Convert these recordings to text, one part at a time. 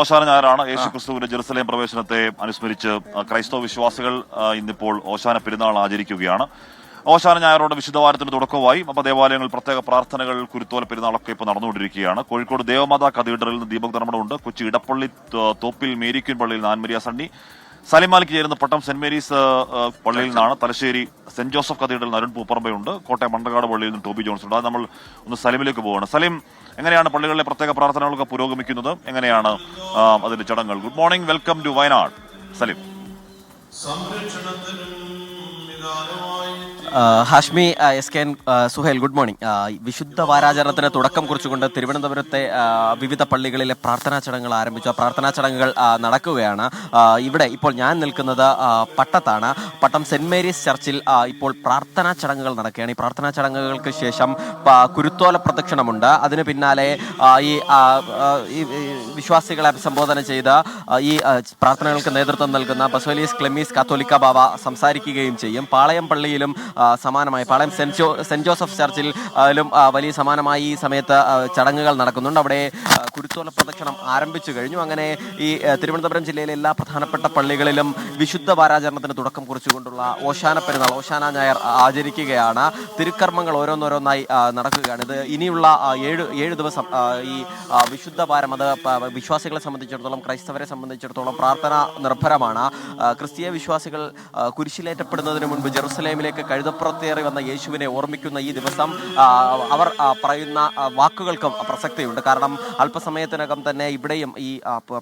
ഓശാന ഞായറാണ്. യേശു ക്രിസ്തുവിന്റെ ജെറുസലേം പ്രവേശനത്തെ അനുസ്മരിച്ച് ക്രൈസ്തവ വിശ്വാസികൾ ഇന്നിപ്പോൾ ഓശാന പെരുന്നാൾ ആചരിക്കുകയാണ്. ഓശാന ഞായറോടെ വിശുദ്ധവാരത്തിന് തുടക്കമായി അപ്പൊ ദേവാലയങ്ങൾ പ്രത്യേക പ്രാർത്ഥനകൾ കുരുത്തോല പെരുന്നാളൊക്കെ ഇപ്പോൾ നടന്നുകൊണ്ടിരിക്കുകയാണ്. കോഴിക്കോട് ദേവമാതാ കത്തീഡ്രലിൽ നിന്ന് ദീപക് നിർമ്മണമുണ്ട് കൊച്ചി ഇടപ്പള്ളി തോപ്പിൽ മേരിക്കുൻ പള്ളിയിൽ നാൻമരിയ ആൻമരിയ സലിമാലിക്ക് ചേരുന്ന പട്ടം സെന്റ് മേരീസ് പള്ളിയിൽ നിന്നാണ്. തലശ്ശേരി സെന്റ് ജോസഫ് കത്തീഡ്രൽ നരൺ പൂപ്പറമ്പയുണ്ട്. കോട്ടയം മണ്ടക്കാട് പള്ളിയിൽ നിന്ന് ടോബി ജോൺസ് ഉണ്ട്. അത് നമ്മൾ ഒന്ന് സലിമിലേക്ക് പോവുകയാണ് സലിം എങ്ങനെയാണ് പള്ളികളിലെ പ്രത്യേക പ്രാർത്ഥനകളൊക്കെ പുരോഗമിക്കുന്നത്? എങ്ങനെയാണ് അതിന്റെ ചടങ്ങുകൾ? Good morning welcome to Wayanad. Salim. Hashmi S K N Suhail good morning. വിശുദ്ധ വാരാചരണത്തിന് തുടക്കം കുറിച്ചുകൊണ്ട് തിരുവനന്തപുരത്തെ വിവിധ പള്ളികളിലെ പ്രാർത്ഥനാ ചടങ്ങുകൾ ആരംഭിച്ചു. പ്രാർത്ഥനാ ചടങ്ങുകൾ നടക്കുകയാണ്. ഇവിടെ ഇപ്പോൾ ഞാൻ നിൽക്കുന്നത് പട്ടത്താണ്. പട്ടം സെന്റ് മേരീസ് ചർച്ചിൽ ഇപ്പോൾ പ്രാർത്ഥനാ ചടങ്ങുകൾ നടക്കുകയാണ്. ഈ പ്രാർത്ഥനാ ചടങ്ങുകൾക്ക് ശേഷം കുരുത്തോല പ്രദക്ഷിണമുണ്ട്. അതിന് പിന്നാലെ ഈ വിശ്വാസികളെ അഭിസംബോധന ചെയ്ത് ഈ പ്രാർത്ഥനകൾക്ക് നേതൃത്വം നൽകുന്ന ബസോലീസ് ക്ലെമീസ് കാത്തോലിക്ക ബാബ സംസാരിക്കുകയും ചെയ്യും. പാളയം പള്ളിയിലും സമാനമായി പാളയം സെന്റ് ജോസഫ് ചർച്ചിൽ ആയാലും വലിയ സമാനമായി ഈ സമയത്ത് ചടങ്ങുകൾ നടക്കുന്നുണ്ട്. അവിടെ കുരുത്തോല പ്രദക്ഷിണം ആരംഭിച്ചു കഴിഞ്ഞു. അങ്ങനെ ഈ തിരുവനന്തപുരം ജില്ലയിലെ എല്ലാ പ്രധാനപ്പെട്ട പള്ളികളിലും വിശുദ്ധ വാരാചരണത്തിന് തുടക്കം കുറിച്ചുകൊണ്ടുള്ള ഓശാന പെരുന്നാൾ ഓശാന ഞായർ ആചരിക്കുകയാണ്. തിരുക്കർമ്മങ്ങൾ ഓരോന്നോരോന്നായി നടക്കുകയാണ്. ഇത് ഇനിയുള്ള ഏഴ് ഏഴ് ദിവസം ഈ വിശുദ്ധ വാരം അത് വിശ്വാസികളെ സംബന്ധിച്ചിടത്തോളം ക്രൈസ്തവരെ സംബന്ധിച്ചിടത്തോളം പ്രാർത്ഥന നിർഭരമാണ്. ക്രിസ്തീയ വിശ്വാസികൾ കുരിശിലേറ്റപ്പെടുന്നതിന് മുൻപ് ജെറുസലേമിലേക്ക് കഴുതപ്പുറത്തേറി വന്ന യേശുവിനെ ഓർമ്മിക്കുന്ന ഈ ദിവസം അവർ പറയുന്ന വാക്കുകൾക്കും പ്രസക്തിയുണ്ട്. കാരണം അല്പസമയത്തിനകം തന്നെ ഇവിടെയും ഈ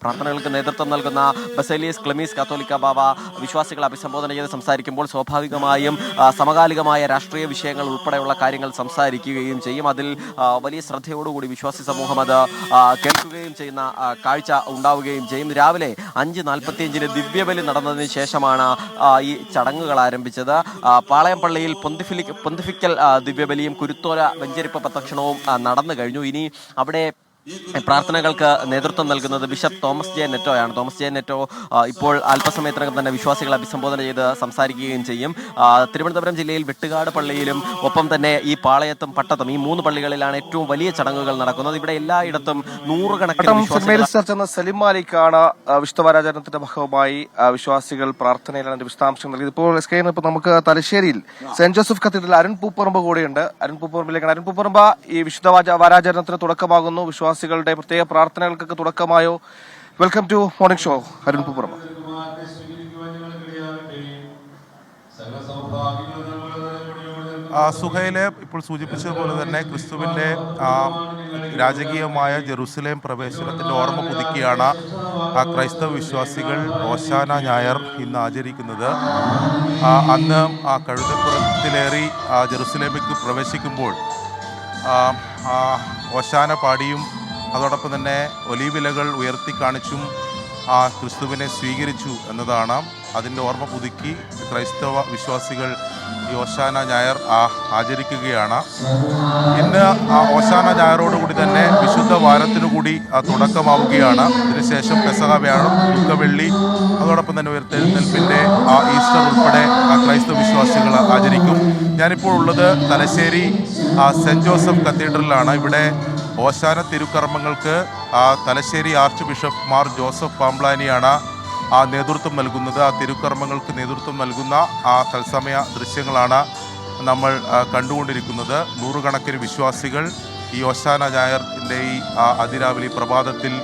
പ്രാർത്ഥനകൾക്ക് നേതൃത്വം നൽകുന്ന ബസേലിയസ് ക്ലെമീസ് കാത്തോലിക്ക ബാബ വിശ്വാസികളെ അഭിസംബോധന ചെയ്ത് സംസാരിക്കുമ്പോൾ സ്വാഭാവികമായും സമകാലികമായ രാഷ്ട്രീയ വിഷയങ്ങൾ ഉൾപ്പെടെയുള്ള കാര്യങ്ങൾ സംസാരിക്കുകയും ചെയ്യും. അതിൽ വലിയ ശ്രദ്ധയോടുകൂടി വിശ്വാസി സമൂഹം അത് കേൾക്കുകയും ചെയ്യുന്ന കാഴ്ച ഉണ്ടാവുകയും ചെയ്യും. രാവിലെ അഞ്ച് നാൽപ്പത്തിയഞ്ചിന് ദിവ്യബലി നടന്നതിന് ശേഷമാണ് ഈ ചടങ്ങുകൾ ആരംഭിച്ചത്. പാളയം പള്ളിയിൽ പൊന്തിഫിലിക് പൊന്തിഫിക്കൽ ദിവ്യബലിയും കുരുത്തോല വെഞ്ചരിപ്പ് പ്രദക്ഷിണവും നടന്നു കഴിഞ്ഞു. ഇനി അവിടെ പ്രാർത്ഥനകൾക്ക് നേതൃത്വം നൽകുന്നത് ബിഷപ്പ് തോമസ് ജെ നെറ്റോയാണ്. തോമസ് ജെ നെറ്റോ ഇപ്പോൾ അല്പസമയത്തിനകം തന്നെ വിശ്വാസികളെ അഭിസംബോധന ചെയ്ത് സംസാരിക്കുകയും ചെയ്യും. തിരുവനന്തപുരം ജില്ലയിൽ വെട്ടുകാട് പള്ളിയിലും ഒപ്പം തന്നെ ഈ പാളയത്തും പട്ടത്തും ഈ മൂന്ന് പള്ളികളിലാണ് ഏറ്റവും വലിയ ചടങ്ങുകൾ നടക്കുന്നത്. ഇവിടെ എല്ലായിടത്തും നൂറുകണക്കിന് സലിം മാലിക്കാണ് വിശുദ്ധവാരാചരണത്തിന്റെ ഭാഗമായി വിശ്വാസികൾ പ്രാർത്ഥനയിലാണ് വിശദാംശം നൽകിയത് ഇപ്പോൾ ഇപ്പോൾ നമുക്ക് തലശ്ശേരിയിൽ Saint Joseph cathedral Arun Pooparamba കൂടെയുണ്ട്. അരുൺ പൂപ്പറമ്പിലേക്കാണ് അരുൺ പൂപ്പറമ്പ ഈ വിശുദ്ധ വാരാചരണത്തിന് തുടക്കമാകുന്നു. വിശ്വാസികളുടെ പ്രത്യേക പ്രാർത്ഥനകൾക്കൊക്കെ തുടക്കമായോ? Welcome to morning show Arun പുപ്പുറം. സുഹൈലെ ഇപ്പോൾ സൂചിപ്പിച്ചതുപോലെ തന്നെ ക്രിസ്തുവിന്റെ രാജകീയമായ ജെറുസലേം പ്രവേശനത്തിന്റെ ഓർമ്മ പുതുക്കിയാണ് ആ ക്രൈസ്തവ വിശ്വാസികൾ ഓശാന ഞായർ ഇന്ന് ആചരിക്കുന്നത്. അന്ന് ആ കഴുതപ്പുറത്തിലേറി ജെറുസലേമിലേക്ക് പ്രവേശിക്കുമ്പോൾ ഓശാന പാടിയും അതോടൊപ്പം തന്നെ ഒലീവിലകൾ ഉയർത്തി കാണിച്ചും ആ ക്രിസ്തുവിനെ സ്വീകരിച്ചു എന്നതാണ് അതിന്റെ ഓർമ്മ പുതുക്കി ക്രൈസ്തവ വിശ്വാസികൾ ഈ ഓശാന ഞായർ ആചരിക്കുകയാണ്. ഇന്ന് ആ ഓശാന ഞായറോടുകൂടി തന്നെ വിശുദ്ധ വാരത്തിനു കൂടി തുടക്കമാവുകയാണ്. ഇതിനുശേഷം പെസഹ വ്യാഴം ദുഃഖവെള്ളി അതോടൊപ്പം തന്നെ ഉയർത്തെഴുന്നേൽപ്പിന്റെ ആ ഈസ്റ്റർ ഉൾപ്പെടെ ആ ക്രൈസ്തവ വിശ്വാസികൾ ആചരിക്കും. ഞാനിപ്പോൾ ഉള്ളത് തലശ്ശേരി ആ സെന്റ് ജോസഫ് കത്തീഡ്രലിലാണ്. ഇവിടെ ഓശാന തിരുക്കർമ്മങ്ങൾക്ക് തലശ്ശേരി ആർച്ച് ബിഷപ്പ് മാർ ജോസഫ് പാംബ്ലാനിയാണ് ആ നേതൃത്വം നൽകുന്നത്. ആ തിരുക്കർമ്മങ്ങൾക്ക് നേതൃത്വം നൽകുന്ന ആ തത്സമയ ദൃശ്യങ്ങളാണ് നമ്മൾ കണ്ടുകൊണ്ടിരിക്കുന്നത്. നൂറുകണക്കിന് വിശ്വാസികൾ ഈ ഓശാന ഞായറിന്റെ ഈ അതിരാവിലെ പ്രഭാതത്തിൽ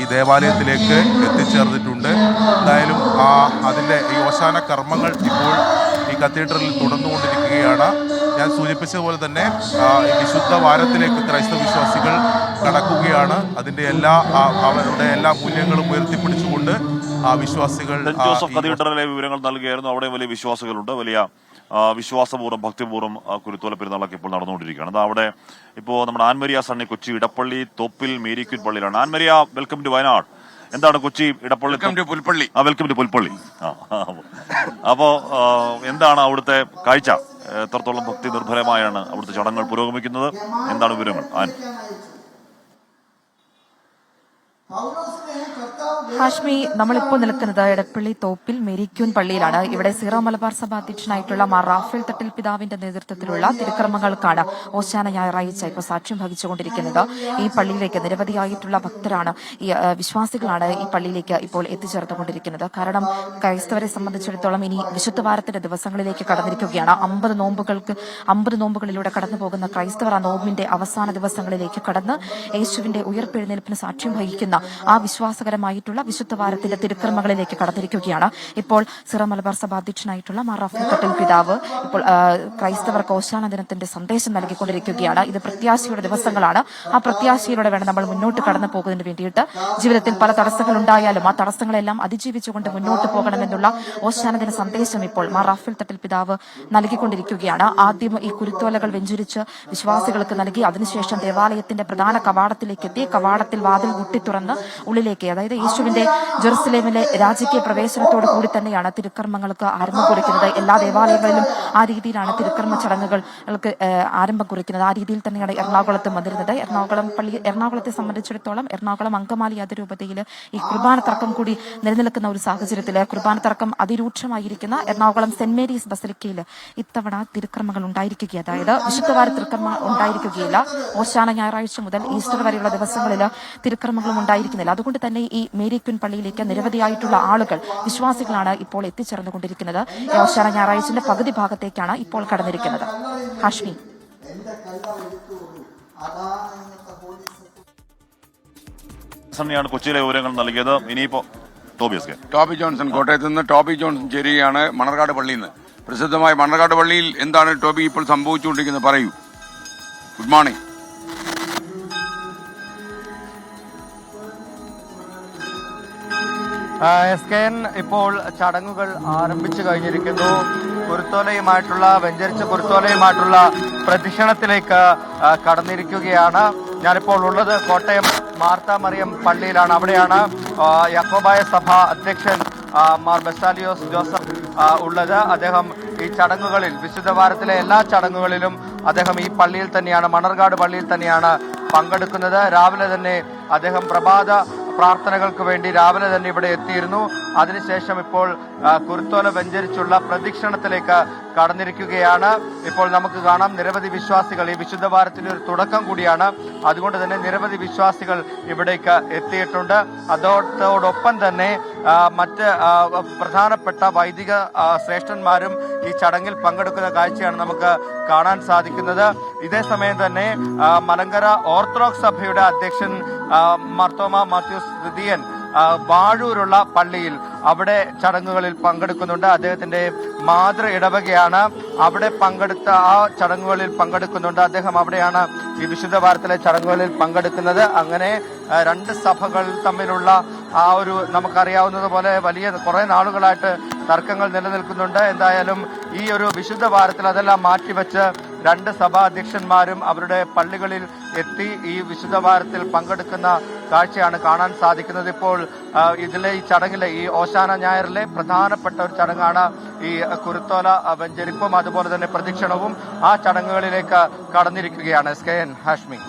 ഈ ദേവാലയത്തിലേക്ക് എത്തിച്ചേർന്നിട്ടുണ്ട്. എന്തായാലും ആ അതിന്റെ ഈ ഓശാന കർമ്മങ്ങൾ ഇപ്പോൾ ഈ കത്തീഡ്രലിൽ തുടർന്നുകൊണ്ടിരിക്കുകയാണ്. ഞാൻ സൂചിപ്പിച്ചതുപോലെ തന്നെ ഈ വിശുദ്ധ വാരത്തിലേക്ക് ക്രൈസ്തവ വിശ്വാസികൾ കടക്കുകയാണ്. അതിന്റെ എല്ലാ അവരുടെ എല്ലാ മൂല്യങ്ങളും ഉയർത്തിപ്പിടിച്ചുകൊണ്ട് ആ വിശ്വാസികൾ ജോസഫ് കത്തീഡ്രലിലെ വിവരങ്ങൾ നൽകുകയായിരുന്നു അവിടെ വലിയ വിശ്വാസികളുണ്ട്. വലിയ വിശ്വാസപൂർവം ഭക്തിപൂർവം കുരുത്തോല പെരുന്നാളൊക്കെ ഇപ്പോൾ നടന്നുകൊണ്ടിരിക്കുകയാണ്. അത് അവിടെ ഇപ്പോൾ നമ്മുടെ ആൻമരിയ സണ്ണി കൊച്ചി ഇടപ്പള്ളി തോപ്പിൽ മേരിക്കുൻ പള്ളിയിലാണ്. Annmaria welcome to Wayanad. എന്താണ് കൊച്ചി ഇടപ്പള്ളി പുൽപ്പള്ളി. ആ വെൽക്കം ടു പുൽപ്പള്ളി. ആ ആ. അപ്പോ എന്താണ് അവിടുത്തെ കാഴ്ച? എത്രത്തോളം ഭക്തി നിർഭരമായാണ് അവിടുത്തെ ചടങ്ങുകൾ പുരോഗമിക്കുന്നത്? എന്താണ് വിവരങ്ങൾ? ആൻ ഹാഷ്മി നമ്മളിപ്പോൾ നിൽക്കുന്നത് എടപ്പള്ളി തോപ്പിൽ മെരിക്യൂൻ പള്ളിയിലാണ്. ഇവിടെ സീറോ മലബാർ സഭ അധ്യക്ഷനായിട്ടുള്ള മാർ റാഫേൽ തട്ടിൽ പിതാവിന്റെ നേതൃത്വത്തിലുള്ള തിരുക്രമങ്ങൾക്കാണ് ഓശാന ഞായറാഴ്ച ഇപ്പോൾ സാക്ഷ്യം വഹിച്ചുകൊണ്ടിരിക്കുന്നത്. ഈ പള്ളിയിലേക്ക് നിരവധിയായിട്ടുള്ള ഭക്തരാണ് ഈ വിശ്വാസികളാണ് ഈ പള്ളിയിലേക്ക് ഇപ്പോൾ എത്തിച്ചേർത്തുകൊണ്ടിരിക്കുന്നത്. കാരണം ക്രൈസ്തവരെ സംബന്ധിച്ചിടത്തോളം ഇനി വിശുദ്ധ വാരത്തിന്റെ ദിവസങ്ങളിലേക്ക് കടന്നിരിക്കുകയാണ്. അമ്പത് നോമ്പുകൾക്ക് അമ്പത് നോമ്പുകളിലൂടെ കടന്നു പോകുന്ന ക്രൈസ്തവർ ആ നോമ്പിന്റെ അവസാന ദിവസങ്ങളിലേക്ക് കടന്ന് യേശുവിന്റെ ഉയർപ്പെഴുന്നേൽപ്പിന് സാക്ഷ്യം വഹിക്കുന്ന ആ വിശ്വാസകരമായിട്ടുള്ള വിശുദ്ധ വാരത്തിന്റെ തിരുക്കർമ്മങ്ങളിലേക്ക് കടന്നിരിക്കുകയാണ്. ഇപ്പോൾ സിറ മലബാർ സഭ അധ്യക്ഷനായിട്ടുള്ള മാർ റഫീഖ് പട്ടേൽ പിതാവ് ഇപ്പോൾ ക്രൈസ്തവർ ഓശാന ദിനത്തിന്റെ സന്ദേശം നൽകിക്കൊണ്ടിരിക്കുകയാണ്. ഇത് പ്രത്യാശയുടെ ദിവസങ്ങളാണ്. ആ പ്രത്യാശയിലൂടെ വേണം നമ്മൾ മുന്നോട്ട് കടന്നു പോകുന്നതിന് വേണ്ടിയിട്ട്. ജീവിതത്തിൽ പല തടസ്സങ്ങൾ ഉണ്ടായാലും ആ തടസ്സങ്ങളെല്ലാം അതിജീവിച്ചുകൊണ്ട് മുന്നോട്ട് പോകണമെന്നുള്ള ഓശാന ദിന സന്ദേശം ഇപ്പോൾ മാർ തട്ടിൽ പിതാവ് നൽകിക്കൊണ്ടിരിക്കുകയാണ്. ആദ്യം ഈ കുരുത്തോലകൾ വെഞ്ചുരിച്ച് വിശ്വാസികൾക്ക് നൽകി അതിനുശേഷം ദേവാലയത്തിന്റെ പ്രധാന കവാടത്തിലേക്ക് എത്തി കവാടത്തിൽ വാതിൽ മുട്ടി തുറന്ന് ഉള്ളിലേക്ക് അതായത് യേശുവിന്റെ ജെറുസലേമിലെ രാജകീയ പ്രവേശനത്തോടു കൂടി തന്നെയാണ് തിരുക്കർമ്മങ്ങൾക്ക് ആരംഭം കുറിക്കുന്നത്. എല്ലാ ദേവാലയങ്ങളിലും ആ രീതിയിലാണ് തിരുക്കർമ്മ ചടങ്ങുകൾക്ക് ആരംഭം കുറിക്കുന്നത്. ആ രീതിയിൽ തന്നെയാണ് എറണാകുളത്തും വന്നിരുന്നത്. എറണാകുളം പള്ളി എറണാകുളത്തെ സംബന്ധിച്ചിടത്തോളം എറണാകുളം അങ്കമാലി അതിരൂപതയിൽ ഈ കുർബാന തർക്കം കൂടി നിലനിൽക്കുന്ന ഒരു സാഹചര്യത്തിൽ കുർബാന തർക്കം അതിരൂക്ഷമായിരിക്കുന്ന എറണാകുളം സെന്റ് മേരീസ് ബസലിക്കയിൽ ഇത്തവണ തിരുക്രമങ്ങൾ ഉണ്ടായിരിക്കുക അതായത് വിശുദ്ധവാര തിരുക്രമ ഉണ്ടായിരിക്കുകയില്ല. ഓശാന ഞായറാഴ്ച മുതൽ ഈസ്റ്റർ വരെയുള്ള ദിവസങ്ങളിൽ തിരുക്രമങ്ങളും ഉണ്ടായിരിക്കുന്നില്ല. അതുകൊണ്ട് തന്നെ ഈ മേരിക്കുൻ പള്ളിയിലേക്ക് നിരവധിയായിട്ടുള്ള ആളുകൾ വിശ്വാസികളാണ് ഇപ്പോൾ എത്തിച്ചേർന്നുകൊണ്ടിരിക്കുന്നത്. യോശാന ഓശാന ഞായറാഴ്ചന്റെ പകുതി ഭാഗത്തേക്കാണ് ഇപ്പോൾ കടന്നിരിക്കുന്നത്. ഹാഷ്മി. സണ്ണിയാണ് കൊച്ചിയിലെ വിവരങ്ങൾ നൽകിയത്. ഇനിയിപ്പോ ടോബിയസ് കെ. ടോബി ജോൺസൺ കോട്ടയത്ത് നിന്ന് ടോബി ജോൺസൺ ചേരുകയാണ് മണർകാട് പള്ളിയിൽ നിന്ന് പ്രസിദ്ധമായ മണർകാട് പള്ളിയിൽ എന്താണ് ടോബി ഇപ്പോൾ സംഭവിച്ചുകൊണ്ടിരിക്കുന്നത്? പറയൂ. Good morning. S K N ഇപ്പോൾ ചടങ്ങുകൾ ആരംഭിച്ചു കഴിഞ്ഞിരിക്കുന്നു. കുരുത്തോലയുമായിട്ടുള്ള വെഞ്ചരിച്ച കുരുത്തോലയുമായിട്ടുള്ള പ്രദക്ഷിണത്തിലേക്ക് കടന്നിരിക്കുകയാണ്. ഞാനിപ്പോൾ ഉള്ളത് കോട്ടയം മാർത്താ മറിയം പള്ളിയിലാണ്. അവിടെയാണ് യക്കോബായ സഭ അധ്യക്ഷൻ മാർ ബെസാലിയോസ് ജോസഫ് ഉള്ളത്. അദ്ദേഹം ഈ ചടങ്ങുകളിൽ വിശുദ്ധ വാരത്തിലെ എല്ലാ ചടങ്ങുകളിലും അദ്ദേഹം ഈ പള്ളിയിൽ തന്നെയാണ് മണർകാട് പള്ളിയിൽ തന്നെയാണ് പങ്കെടുക്കുന്നത്. രാവിലെ തന്നെ അദ്ദേഹം പ്രഭാത പ്രാർത്ഥനകൾക്ക് വേണ്ടി രാവിലെ തന്നെ ഇവിടെ എത്തിയിരുന്നു. അതിനുശേഷം ഇപ്പോൾ കുരുത്തോല വെഞ്ചരിച്ചുള്ള പ്രദക്ഷിണത്തിലേക്ക് കടന്നിരിക്കുകയാണ്. ഇപ്പോൾ നമുക്ക് കാണാം നിരവധി വിശ്വാസികൾ. ഈ വിശുദ്ധ വാരത്തിന്റെ ഒരു തുടക്കം കൂടിയാണ്. അതുകൊണ്ട് തന്നെ നിരവധി വിശ്വാസികൾ ഇവിടേക്ക് എത്തിയിട്ടുണ്ട്. അതോടൊപ്പം തന്നെ മറ്റ് പ്രധാനപ്പെട്ട വൈദിക ശ്രേഷ്ഠന്മാരും ഈ ചടങ്ങിൽ പങ്കെടുക്കുന്ന കാഴ്ചയാണ് നമുക്ക് കാണാൻ സാധിക്കുന്നത്. ഇതേ സമയം തന്നെ മലങ്കര ഓർത്തഡോക്സ് സഭയുടെ അധ്യക്ഷൻ മർത്തോമ മാത്യു മാത്യൂസ് ആ, വാഴൂരുള്ള പള്ളിയിൽ അവിടെ ചടങ്ങുകളിൽ പങ്കെടുക്കുന്നുണ്ട്. അദ്ദേഹത്തിന്റെ മാതൃ ഇടവകയാണ് അവിടെ പങ്കെടുത്ത ആ ചടങ്ങുകളിൽ പങ്കെടുക്കുന്നുണ്ട്. അദ്ദേഹം അവിടെയാണ് ഈ വിശുദ്ധ വാരത്തിലെ ചടങ്ങുകളിൽ പങ്കെടുക്കുന്നത്. അങ്ങനെ രണ്ട് സഭകൾ തമ്മിലുള്ള ആ ഒരു നമുക്കറിയാവുന്നത് പോലെ വലിയ കുറെ നാളുകളായിട്ട് തർക്കങ്ങൾ നിലനിൽക്കുന്നുണ്ട്. എന്തായാലും ഈ ഒരു വിശുദ്ധ വാരത്തിൽ അതെല്ലാം മാറ്റിവെച്ച് രണ്ട് സഭാധ്യക്ഷന്മാരും അവരുടെ പള്ളികളിൽ എത്തി ഈ വിശുദ്ധ വാരത്തിൽ പങ്കെടുക്കുന്ന കാഴ്ചയാണ് കാണാൻ സാധിക്കുന്നത്. ഇപ്പോൾ ഇതിലെ ഈ ചടങ്ങിലെ ഈ ഓശാന ഞായറിലെ പ്രധാനപ്പെട്ട ഒരു ചടങ്ങാണ് ഈ കുരുത്തോല വെഞ്ചരിപ്പും അതുപോലെ തന്നെ പ്രദക്ഷിണവും ആ ചടങ്ങുകളിലേക്ക് കടന്നിരിക്കുകയാണ്. S K N Hashmi.